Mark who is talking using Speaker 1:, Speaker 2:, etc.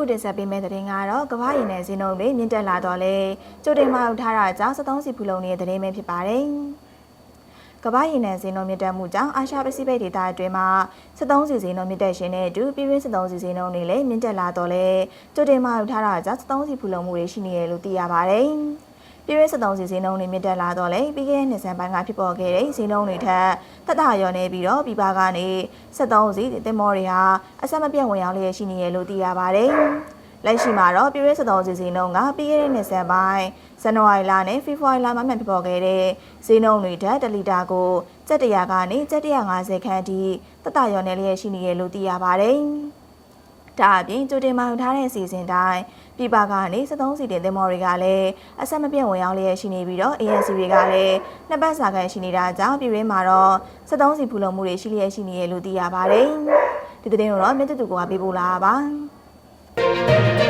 Speaker 1: အခုတင်ဆက်ပေးမယ့်သတင်းကတော့ကမ္ဘာရင်နယ်ဈေးနှုန်းတွေမြင့်တက်လာတော့လေကြိုတင်မှဥထားတာကြောင့်73စီဖူလုံနေတဲ့သတင်းပဲဖြစ်ပါတယ်။ကမ္ဘာရင်နယ်ဈေးနှုန်းမြင့်တက်မှုကြောင့်အာရှပစိဖိတ်ဒေသအတွင်းမှာ73စီဈေးနှုန်းမြင့်တက်ခြင်းနဲ့အတူပြည်တွင်း73စီဈေးနှုန်းတွေလည်းမြင့်တက်လာတော့လေကြိုတင်မှဥထားတာကြောင့်73စီဖူလုံမှုတွေရှိနေတယ်လို့သိရပါတယ်။ ပြည်တွင်း73စီဈေးနှုန်းတွေမြင့်တက်လာတော့လေပြီးခဲ့တဲ့နှစ်ဆန်းပိုင်းကဖြစ်ပေါ်ခဲ့တဲ့ဈေးနှုန်းတွေထက်တက်တာလျော်နေပြီးတော့ပြည်ပကနေ73စီတင်မောတွေဟာအဆက်မပြတ်ဝင်ရောက်လျက်ရှိနေတယ်လို့သိရပါတယ်။လက်ရှိမှာတော့ပြည်ရဲစတော်စီစီနှုန်းကပြီးခဲ့တဲ့နှစ်ဆန်ပိုင်းဇန်နဝါရီလနဲ့ဖေဖော်ဝါရီလမှာမှန်ဖြစ်ပေါ်ခဲ့တဲ့ဈေးနှုန်းတွေဓာတ်1လီတာကိုကျပ်100ကနေကျပ်150ခန်းအထိတက်တာရော်နေလျက်ရှိနေရလို့သိရပါတယ်။ ဒါအပြင်ကြိုတင်မှယူထားတဲ့အစီအစဉ်တိုင်းပြည်ပကနေ73စီတင်သင်္ဘောတွေကလည်းအဆက်မပြတ်ဝင်ရောက်လျက်ရှိနေပြီးတော့ ANC တွေကလည်းနှစ်ပတ်စာခန့်ရှိနေတာကြောင့်ပြည်ရင်းမှာတော့73စီဖူလုံမှုတွေရှိလျက်ရှိနေရလို့သိရပါတယ်။ဒီသတင်းကိုတော့မြတ်တူကပေးပို့လာပါပါ။